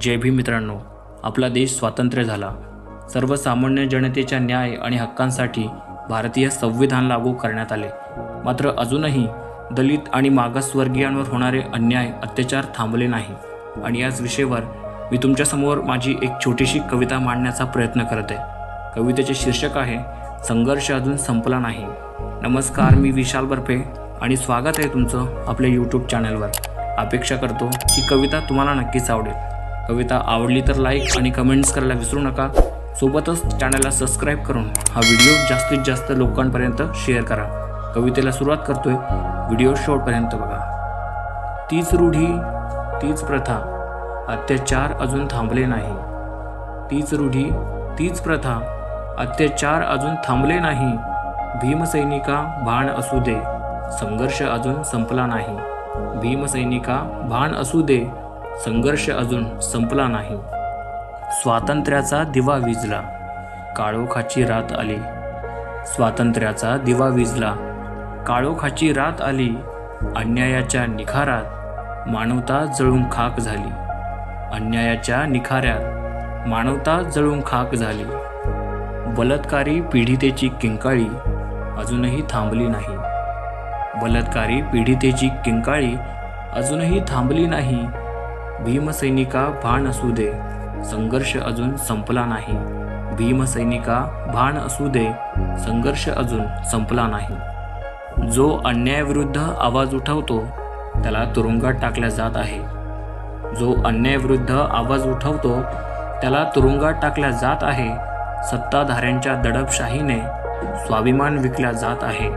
जय भीम मित्रांनो आपला देश स्वातंत्र्य झाला. सर्वसामान्य जनतेच्या न्याय आणि हक्कांसाठी भारतीय संविधान लागू करण्यात आले. मात्र अजूनही दलित आणि मागासवर्गीयांवर होणारे अन्याय अत्याचार थांबले नाही. आणि याच विषयावर मी तुमच्यासमोर माझी एक छोटीशी कविता मांडण्याचा प्रयत्न करत आहे. कवितेचे शीर्षक आहे संघर्ष अजून संपला नाही. नमस्कार मी विशाल बर्फे आणि स्वागत आहे तुमचं आपल्या यूट्यूब चॅनलवर अपेक्षा करतो ही कविता तुम्हाला नक्कीच आवडेल. कविता आवडली तर लाईक आणि कमेंट्स करायला विसरू नका. सोबतच चॅनलला सबस्क्राईब करून हा व्हिडिओ जास्तीत जास्त लोकांपर्यंत शेअर करा. कवितेला सुरुवात करतोय. व्हिडिओ शेवटपर्यंत बघा. तीच रूढी तीच प्रथा अत्याचार अजून थांबले नाही. तीच रूढी तीच प्रथा अत्याचार अजून थांबले नाही. भीमसैनिका भान असू दे. संघर्ष अजून संपला नाही. भीमसैनिका भान असू दे. संघर्ष अजून संपला नाही. स्वातंत्र्याचा दिवा विजला. काळोखाची रात आली. स्वातंत्र्याचा दिवा विजला. काळोखाची रात आली. अन्यायाच्या निखारात मानवता जळून खाक झाली. अन्यायाच्या निखाऱ्यात मानवता जळून खाक झाली. बलात्कारी पीडितेची किंकाळी अजूनही थांबली नाही. बलात्कारी पीडितेची किंकाळी अजूनही थांबली नाही. भीमसैनिका भान असू दे. संघर्ष अजून संपला नाही. भीमसैनिका भान असू दे. संघर्ष अजून संपला नाही. जो अन्यायाविरुद्ध आवाज उठवतो त्याला तुरुंगात टाकल्या जात आहे. जो अन्यायाविरुद्ध आवाज उठवतो त्याला तुरुंगात टाकल्या जात आहे. सत्ताधाऱ्यांच्या दडपशाहीने स्वाभिमान विकल्या जात आहे.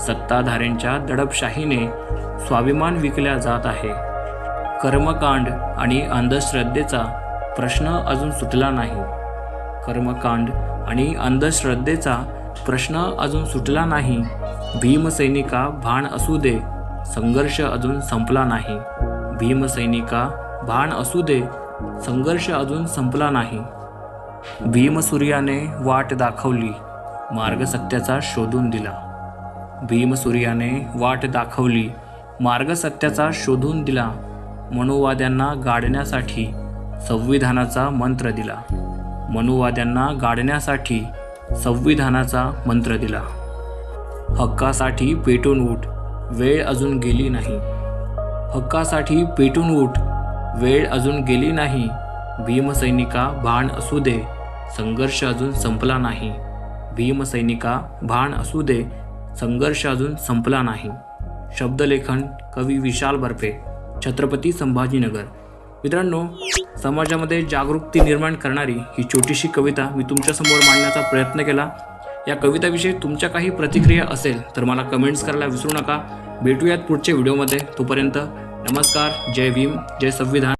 सत्ताधाऱ्यांच्या दडपशाहीने स्वाभिमान विकल्या जात आहे. कर्मकांड आणि अंधश्रद्धेचा प्रश्न अजून सुटला नाही. कर्मकांड आणि अंधश्रद्धेचा प्रश्न अजून सुटला नाही. भीमसैनिका भाण असू दे संघर्ष अजून संपला नाही. भीमसैनिका भाण असू दे संघर्ष अजून संपला नाही. भीमसूर्याने वाट दाखवली मार्ग सत्याचा शोधून दिला. भीमसूर्याने वाट दाखवली मार्ग सत्याचा शोधून दिला. मनुवाद्यांना गाडण्यासाठी संविधानाचा मंत्र दिला. मनुवाद्यांना गाडण्यासाठी संविधानाचा मंत्र दिला. हक्कासाठी पेटून उठ वेळ अजून गेली नाही. हक्कासाठी पेटून उठ वेळ अजून गेली नाही. भीमसैनिका भान असू दे संघर्ष अजून संपला नाही. भीमसैनिका भान असू दे संघर्ष अजून संपला नाही. शब्दलेखन कवी विशाल बर्फे छत्रपती संभाजीनगर. मित्रांनो समाजामध्ये जागरूकती निर्माण करणारी ही छोटीशी कविता मी तुमच्यासमोर मांडण्याचा प्रयत्न केला. या कविताविषयी तुमच्या काही प्रतिक्रिया असेल तर मला कमेंट्स करायला विसरू नका. भेटूयात पुढच्या व्हिडिओमध्ये तोपर्यंत नमस्कार जय भीम जय संविधान.